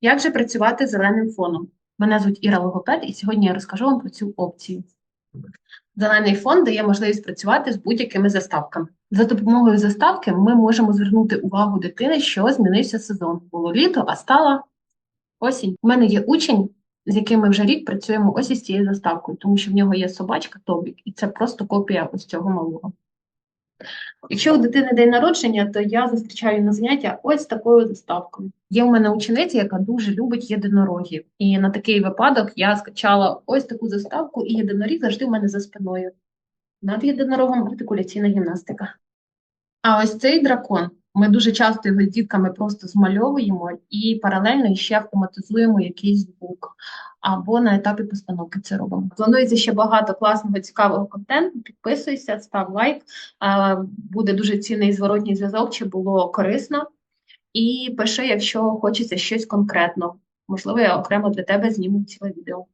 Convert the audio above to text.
Як же працювати з зеленим фоном? Мене звуть Іра Логопед, і сьогодні я розкажу вам про цю опцію. Зелений фон дає можливість працювати з будь-якими заставками. За допомогою заставки ми можемо звернути увагу дитини, що змінився сезон. Було літо, а стала осінь. У мене є учень, з яким ми вже рік працюємо ось із цією заставкою, тому що в нього є собачка Тобік, і це просто копія ось цього малого. Якщо у дитини день народження, то я зустрічаю на заняття ось такою заставкою. Є у мене учениця, яка дуже любить єдинорогів. І на такий випадок я скачала ось таку заставку, і єдиноріг завжди у мене за спиною. Над єдинорогом артикуляційна гімнастика. А ось цей дракон. Ми дуже часто його з дітками просто змальовуємо і паралельно ще автоматизуємо якийсь звук. Або на етапі постановки це робимо. Планується ще багато класного, цікавого контенту. Підписуйся, став лайк. Буде дуже цінний зворотній зв'язок, чи було корисно. І пиши, якщо хочеться щось конкретно. Можливо, я окремо для тебе зніму ціле відео.